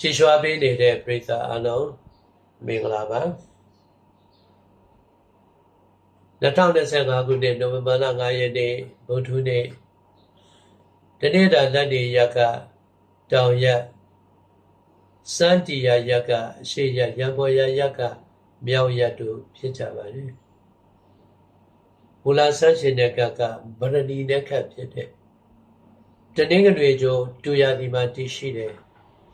ကြည်ရွှာပေးနေတဲ့ပရိသတ်အလုံးမင်္ဂလာပါ2025ခုနှစ်နိုဝင်ဘာလ9ရက်နေ့ဗုဒ္ဓဟူးနေ့တနေ့တာလက်နေရက်ကတောင်ရက်စန္တီယာရက်ကအရှိရက်ရံပေါ်ရရက်ကမြောက်ရက်တို့ဖြစ်ကြပါတယ်ဘူလာဆန်းရှင်တဲ့ကကဗရဏီနဲ့ခတ်ဖြစ်တဲ့တနင်္ဂနွေကျိုးတူရသည်မှာတည်ရှိတယ်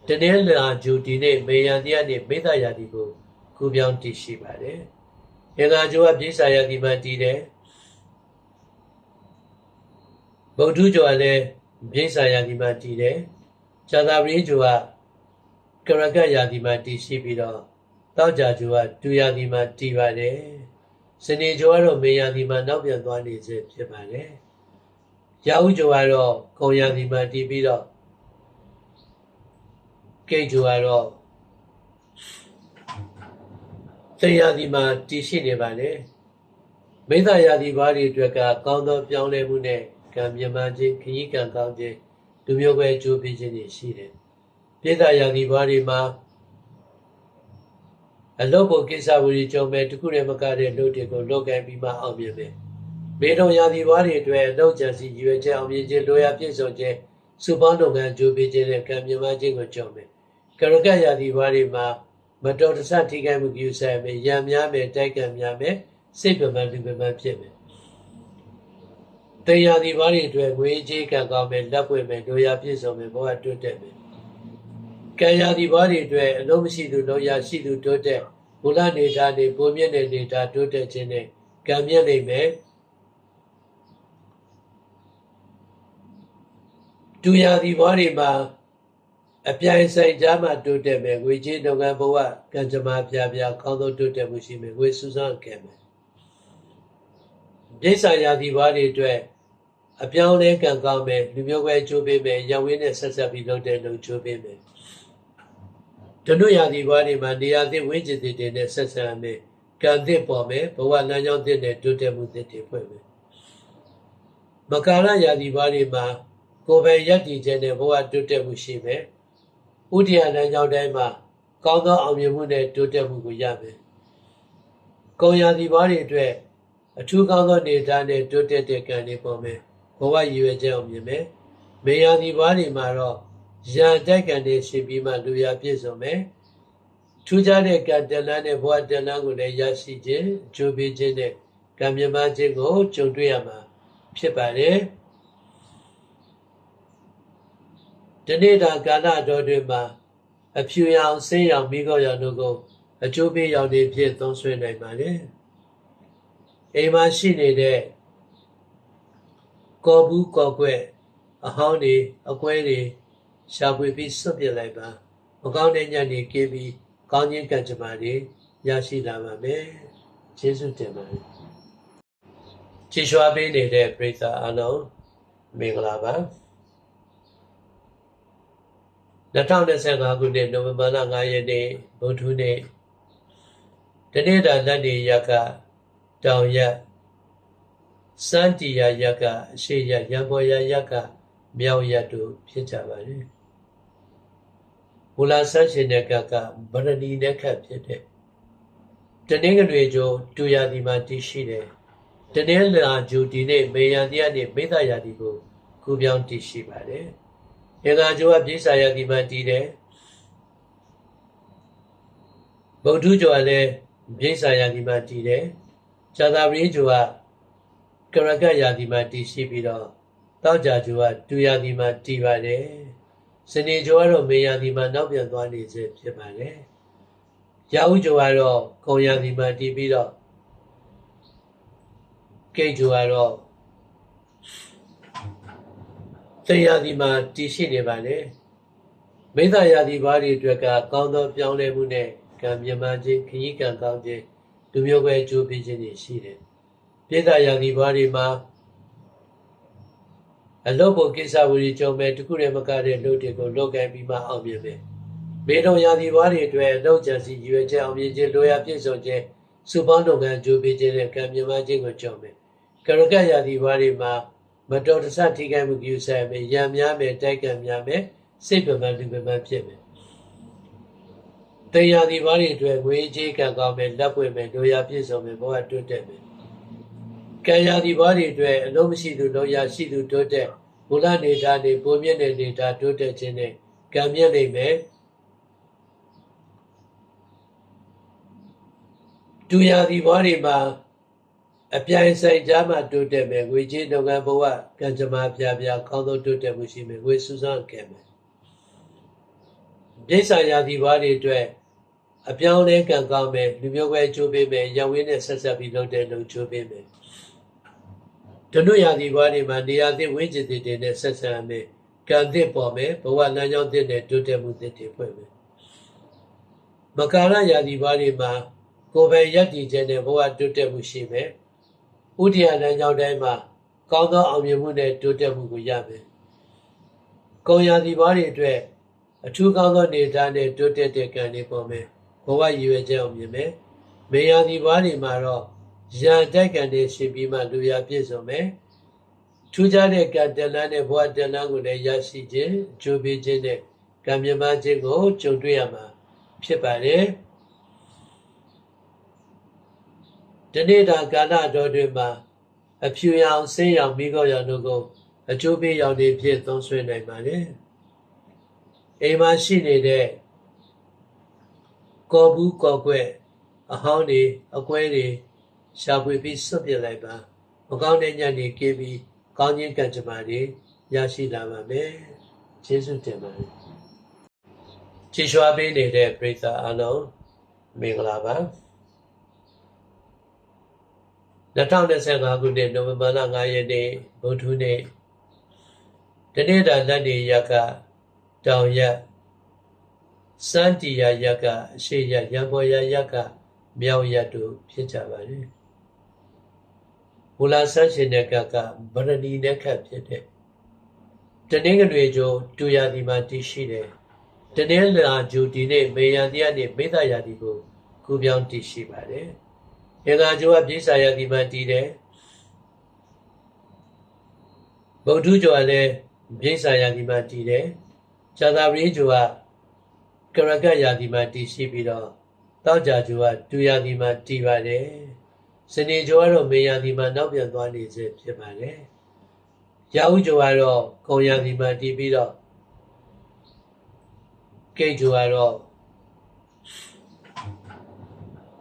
တနင်္လာကျိုးဒီနေ့မေယံတရားနေ့မေတ္တာရာဒီကိုကူပြောင်းတည်ရှိပါတယ်အင်္ဂါကျိုးကပြိစာရာဒီမှာတည်တယ်ဗုဒ္ဓကျိုးကလည်းပြိစာရာဒီမှာတည်တယ်ဇာတာပရိကျိုးကကရကရာဒီမှာတည်ရှိပြီးတော့တောက်ကြကျိုးကတူရာဒီမှာတည်ပါတယ်စနေကျိုးကတော့မေယံဒီမှာနောက်ပြန်သွားနေစေဖြစ်ပါတယ်ရာဟုကျိုးကတော့ကုံရာဒီမှာတည်ပြီးတော့ ကိတ်ကျိုးကတော့တရားဒီမှာတည်ရှိနေပါတယ်မိစ္ဆာယာဒီဘာတွေအတွက်ကကောင်းသောပြောင်းလဲမှုနဲ့ကံမြမခြင်းခရီးကံကောင်းခြင်းလူမျိုးပဲအကျိုးပေးခြင်းတွေရှိတယ်ပိဿာယာဒီဘာတွေမှာအလုတ်ဖို့ကိစ္စဝီကြုံမဲ့တခုတည်းမကတဲ့လုပ်တွေကိုလုပ်ကင်ပြီးမှအောင်မြင်မယ်မေထုံယာဒီဘာတွေအတွက်အလုပ်ကြံစီရည်ရွယ်ချက်အောင်မြင်ခြင်းလိုရာပြည့်စုံခြင်းစုပေါင်းလုပ်ငန်းအကျိုးပေးခြင်းနဲ့ကံမြမခြင်းကိုကြုံမယ် ကရကယာဒီဘာတွေမှာမတော်တဆထိခိုက်မှုပြုဆိုင်မယ်ရံများမယ်တိုက်ကန်များမယ်စိတ်ပမန်လူပမန်ဖြစ်မယ်တရားဒီဘာတွေအတွက်ငွေကြေးကံကောင်းမယ်လက်ပွင့်မယ်လိုရာပြည့်စုံမယ်ဘဝတိုးတက်မယ်ကံရာဒီဘာတွေအတွက်အလုံးမရှိသူလောရာရှိသူတိုးတက်ဘုလားနေတာနေပုံမြင့်တဲ့နေတာတိုးတက်ခြင်းနဲ့ကံမြတ်နိုင်မယ်ဒူရာဒီဘာတွေမှာ အပြိုင်ဆိုင်ကြားမှာတိုးတက်မယ်ငွေကြေးလုပ်ငန်းဘဝကံကြမ္မာပြပြကောင်းသောတိုးတက်မှုရှိမယ်ငွေစုဆောင်းခဲ့မယ်ပြိဿာရာဒီဘာတွေအတွက်အပြောင်းလဲကံကောင်းမယ်လူမျိုးပဲအကျိုးပေးမယ်ရဝင်းနဲ့ဆက်ဆက်ပြီးလုပ်တဲ့လူအကျိုးပေးမယ်တနုရာဒီဘာတွေမှာနေရာသစ်ဝိကျင်တွေနဲ့ဆက်ဆက်မယ်ကံသစ်ပေါ်မယ်ဘဝလမ်းကြောင်းသစ်နဲ့တိုးတက်မှုသစ်တွေဖွဲ့မယ်မကာရရာဒီဘာတွေမှာကိုယ်ပဲယက်တည်ခြင်းနဲ့ဘဝတိုးတက်မှုရှိမယ် ဥဒိယလမ်းကြောင်းတိုင်းမှာကောင်းသောအောင်မြင်မှုနဲ့တိုးတက်မှုကိုရမယ်။ကုံရာဒီဘာတွေအတွက်အထူးကောင်းသောနေသားနဲ့တိုးတက်တဲ့ကံတွေပေါ်မယ်။ဘဝရည်ရွယ်ချက်အောင်မြင်မယ်။မေယာဒီဘာတွေမှာတော့ရန်တက်ကံတွေရှိပြီးမှလူရပြည့်စုံမယ်။ထူးခြားတဲ့ကံတလန်းနဲ့ဘဝတလန်းကိုလည်းရရှိခြင်းအကျိုးပေးခြင်းနဲ့ကံမြမခြင်းကိုကြုံတွေ့ရမှာဖြစ်ပါတယ်။ ဒီနေ့တာကာလတော်တွင်မှာအဖြူရောင်ဆင်းရောင်မိကောရောင်တို့ကိုအကျိုးပေးရောင်တွေဖြင့်သုံးဆွဲနိုင်ပါလေအိမ်မှာရှိနေတဲ့ကော်ဘူးကော်ကွက်အဟောင်းတွေအကွဲတွေရှာဖွေပြီးစွန့်ပစ်လိုက်ပါမကောင်းတဲ့ညနေကင်းပြီးကောင်းခြင်းကံကြမ္မာတွေရရှိလာပါမယ်ကျေးဇူးတင်ပါတယ်ကြည်ရွှာပေးနေတဲ့ပရိသတ်အလုံးမင်္ဂလာပါ 2025ခုနှစ်နိုဝင်ဘာလ9ရက်နေ့ဗုဒ္ဓဟူးနေ့တနေ့တာလက်နေရက်ကတောင်ရက်စန္တီယာရက်ကအရှိရက်ရံပေါ်ရရက်ကမြောက်ရက်တို့ဖြစ်ကြပါတယ်ဘူလာဆန်းရှင်တဲ့ကကဗရဏီနဲ့ခတ်ဖြစ်တဲ့တနင်္ဂနွေကျိုးတူရသည်မှာတည်ရှိတယ်တနင်္လာကျိုးဒီနေ့မေယံတရားနေ့မေတ္တာရာဒီကိုကူပြောင်းတည်ရှိပါတယ် အင်္ဂါကျိုးကပြိစာယတိမှတည်တယ်ဗုဒ္ဓကျိုးကလည်းပြိစာယတိမှတည်တယ်ဇာတာပရိကျိုးကကရကယာတိမှတည်ရှိပြီးတော့တောက်ကြကျိုးကတူယာတိမှတည်ပါတယ်စနေကျိုးကတော့မေယာတိမှနောက်ပြန်သွားနေစေဖြစ်ပါတယ်ရာဟုကျိုးကတော့ကုံယာတိမှတည်ပြီးတော့ကိတ်ကျိုးကတော့ တရားဒီမှာတည်ရှိနေပါလေမိစ္ဆာယာဒီဘာတွေအတွက်ကကောင်းသောပြောင်းလဲမှုနဲ့ကံမြမခြင်းခရီးကံကောင်းခြင်းလူမျိုးပဲအကျိုးပေးခြင်းတွေရှိတယ်ပိဿာယာဒီဘာတွေမှာအလုတ်ဖို့ကိစ္စဝီကြုံမဲ့တခုတည်းမကတဲ့လုပ်တွေကိုလုပ်ကင်ပြီးမှအောင်မြင်မယ်မေထုံယာဒီဘာတွေအတွက်အလုပ်ကြံစီရည်ရွယ်ချက်အောင်မြင်ခြင်းလိုရာပြည့်စုံခြင်းစုပေါင်းလုပ်ငန်းအကျိုးပေးခြင်းနဲ့ကံမြမခြင်းကိုကြုံမယ်ကရကယာဒီဘာတွေမှာ မတော်တဆထိခိုက်မှုပြုဆိုင်မယ်ရံများမယ်တိုက်ကန်များမယ်စိတ်ပမန်လူပမန်ဖြစ်မယ်တရားဒီဘာတွေအတွက်ငွေကြေးကံကောင်းမယ်လက်ပွင့်မယ်တို့ရပြည့်စုံမယ်ဘဝတိုးတက်မယ်ကံရာဒီဘာတွေအတွက်အလုံးမရှိသူလုံးရရှိသူတိုးတက်ဘုလနေတာနေပုံမြင့်တဲ့နေတာတိုးတက်ခြင်းနဲ့ကံမြင့်နိုင်မယ်တူရာဒီဘာတွေမှာ အပြိုင်ဆိုင်ကြားမှာတိုးတက်မယ်ငွေကြေးလုပ်ငန်းဘဝကံကြမ္မာပြပြကောင်းသောတိုးတက်မှုရှိမယ်ငွေစုဆောင်ခဲ့မယ်ပြိဿရာဒီဘာတွေအတွက်အပြောင်းလဲကံကောင်းမယ်လူမျိုးပဲချိုးပေးမယ်ရဝင်းနဲ့ဆက်ဆက်ပြီးလုပ်တဲ့လုပ်ချိုးပေးမယ်ဒနုရာဒီဘာတွေမှာနေရာသစ်ဝိဉ္ဇဉ်တွေနဲ့ဆက်ဆက်မယ်ကံသစ်ပေါ်မယ်ဘဝလမ်းကြောင်းသစ်နဲ့တိုးတက်မှုသစ်တွေဖွင့်မယ်မကာရရာဒီဘာတွေမှာကိုယ်ပဲယက်တည်ခြင်းနဲ့ဘဝတိုးတက်မှုရှိမယ် ဥဒိယလမ်းကြောင်းတိုင်းမှာကောင်းသောအောင်မြင်မှုနဲ့တိုးတက်မှုကိုရမယ်ကုံရာဒီဘာတွေအတွက်အထူးကောင်းသောနေသားနဲ့တိုးတက်တဲ့ကံတွေပေါ်မယ်ဘဝရည်ရွယ်ချက်အောင်မြင်မယ်မေယာဒီဘာတွေမှာတော့ရန်တိုက်ကံတွေရှိပြီးမှလူရပြည့်စုံမယ်ထူးခြားတဲ့ကံတလန်းနဲ့ဘဝတလန်းကိုလည်းရရှိခြင်းကြိုးပေးခြင်းနဲ့ကံမြမခြင်းကိုကြုံတွေ့ရမှာဖြစ်ပါတယ် ဒီနေ့တာကာလတော်တွင်မှာအဖြူရောင်ဆင်းရောင်မိကောရောင်တို့ကိုအကျိုးပေးရောင်တွေဖြစ်သုံးဆွဲနိုင်ပါတယ်အိမ်မှာရှိနေတဲ့ကော်ဘူးကော်ကွက်အဟောင်းတွေအကွဲတွေရှာဖွေပြီးဆွတ်ပြလိုက်ပါမကောင်းတဲ့ညံ့တွေကေးပြီးကောင်းခြင်းကံကြမ္မာတွေရရှိလာပါမယ်ကျေးဇူးတင်ပါတယ်ကြည်ရွှာပေးနေတဲ့ပရိသတ်အားလုံးမင်္ဂလာပါ 2025ခုနှစ်နိုဝင်ဘာလ9ရက်နေ့ဗုဒ္ဓဟူးနေ့တနေ့တာလက်နေရက်ကတောင်ရက်စန္တီယာရက်ကအရှိရက်ရံပေါ်ရရက်ကမြောက်ရက်တို့ဖြစ်ကြပါတယ်မူလာဆန်းရှင်တဲ့ကကဗရဏီနဲ့ခတ်ဖြစ်တဲ့တနင်္ဂနွေကျိုးတူရသည်မှာတည်ရှိတယ်တနင်္လာကျိုးဒီနေ့မေယံတရားနေ့မေတ္တာရာဒီကိုကူပြောင်းတည်ရှိပါတယ်။ေ သာကျိုးကပြိစာရာဒီမှာတည်တယ်ဗုဒ္ဓကျော်ကလည်းပြိစာရာဒီမှာတည်တယ်။ဇာတာပရိကျော်ကကရကရာဒီမှာတည်ရှိပြီးတော့တောက်ကြကျိုးကတူရာဒီမှာတည်ပါတယ်။စနေကျော်ကတော့မေယာဒီမှာနောက်ပြန်သွားနေစေဖြစ်ပါတယ်။ရာဟုကျော်ကတော့ကုံရာဒီမှာတည်ပြီးတော့ကိတ်ကျော်ကတော့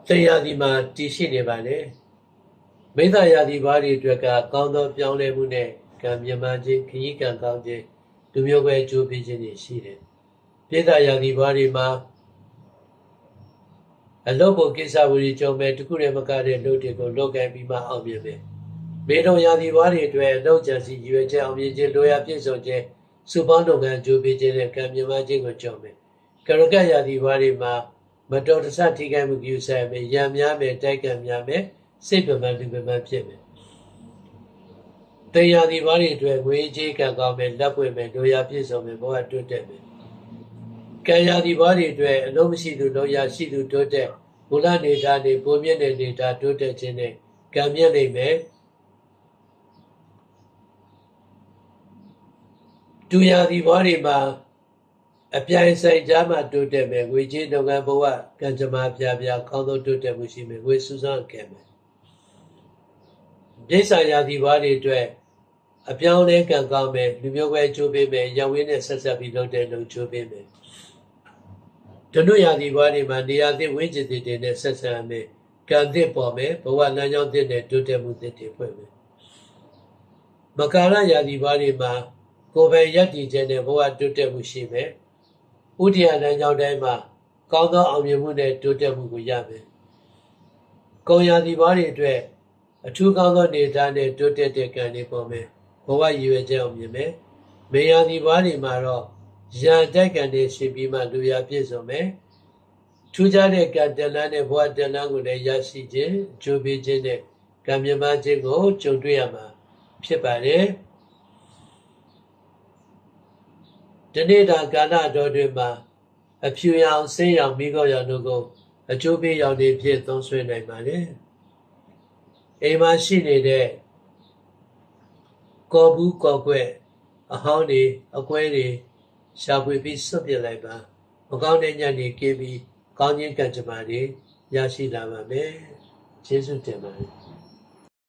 တရားဒီမှာတည်ရှိနေပါလေမိစ္ဆာယာဒီဘာတွေအတွက်ကကောင်းသောပြောင်းလဲမှုနဲ့ကံမြမခြင်းခရီးကံကောင်းခြင်းလူမျိုးပဲကြိုးပေးခြင်းတွေရှိတယ်ပိဿာယာဒီဘာတွေမှာအလုတ်ဖို့ကိစ္စဝီကြုံမဲ့တခုတည်းမကတဲ့လူတွေကိုလောက်ကင်ပြီးမှအောင်မြင်မယ်မေထုံယာဒီဘာတွေအတွက်အလုတ်ကြံစီရွယ်ချက်အောင်မြင်ခြင်းလိုရာပြည့်စုံခြင်းစုပေါင်းလုပ်ငန်းကြိုးပေးခြင်းနဲ့ကံမြမခြင်းကိုကြုံမယ်ကရကယာဒီဘာတွေမှာ မတော်တဆထိခိုက်မှုပြုဆိုင်မယ်ရံများမယ်တိုက်ကံများမယ်စိတ်ပမန်လူပမန်ဖြစ်မယ်တရားဒီဘာတွေအတွက်ငွေကြေးကံကောင်းမယ်လက်ပွင့်မယ်တို့ရပြည့်စုံမယ်ဘဝတိုးတက်မယ်ကံရာဒီဘာတွေအတွက်အလုံးမရှိသူလုံးရရှိသူတိုးတက်ဘုလနေတာနေပုံမြင့်တဲ့နေတာတိုးတက်ခြင်းနဲ့ကံမြင့်နိုင်မယ်တူရာဒီဘာတွေမှာ အပြိုင်ဆိုင်ကြားမှာတိုးတက်မယ်ငွေကြေးလုပ်ငန်းဘဝကံကြမ္မာပြပြကောင်းသောတိုးတက်မှုရှိမယ်ငွေစုဆောင်ခဲ့မယ်ပြိဿရာသီဘာတွေအတွက်အပြောင်းလဲကံကောင်းမယ်လူမျိုးပဲချိုးပေးမယ်ရဝင်းနဲ့ဆက်ဆက်ပြီးလုပ်တဲ့လုပ်ချိုးပေးမယ်ဒနုရာသီဘာတွေမှာနေရာသစ်ဝိဉ္ဇဉ်တွေနဲ့ဆက်ဆက်မယ်ကံသစ်ပေါ်မယ်ဘဝလမ်းကြောင်းသစ်နဲ့တိုးတက်မှုသစ်တွေဖွင့်မယ်မကာရရာသီဘာတွေမှာကိုယ်ပဲယက်တည်ခြင်းနဲ့ဘဝတိုးတက်မှုရှိမယ် ဥဒိယလမ်းကြောင်းတိုင်းမှာကောင်းသောအောင်မြင်မှုနဲ့တိုးတက်မှုကိုရမယ်။ကုံရာသီဘာတွေအတွက်အထူးကောင်းသောနေသားနဲ့တိုးတက်တဲ့ကံတွေပေါ်မယ်။ဘဝရည်ရွယ်ချက်အောင်မြင်မယ်။မေယာသီဘာတွေမှာတော့ရန်တိုက်ကံတွေရှိပြီးမှလူရပြည့်စုံမယ်။ထူးခြားတဲ့ကံတလန်းနဲ့ဘဝတလန်းကိုလည်းရရှိခြင်း၊ကြိုးပေးခြင်းနဲ့ကံမြမခြင်းကိုကြုံတွေ့ရမှာဖြစ်ပါတယ်။ ဒီနေ့တာကာလတော်တွင်မှာအဖြူရောင်ဆင်းရောင်မိကောရောင်တို့ကိုအကျိုးပေးရောင်တွေဖြစ်သုံးဆွဲနိုင်ပါလေအိမ်မှာရှိနေတဲ့ကော်ဘူးကော်ကွက်အဟောင်းတွေအကွဲတွေရှာဖွေပြီးဆွတ်ပြလိုက်ပါမကောင်းတဲ့ညံ့တွေကေးပြီးကောင်းခြင်းကံကြမ္မာတွေရရှိလာပါမယ်ကျေးဇူးတင်ပါတယ်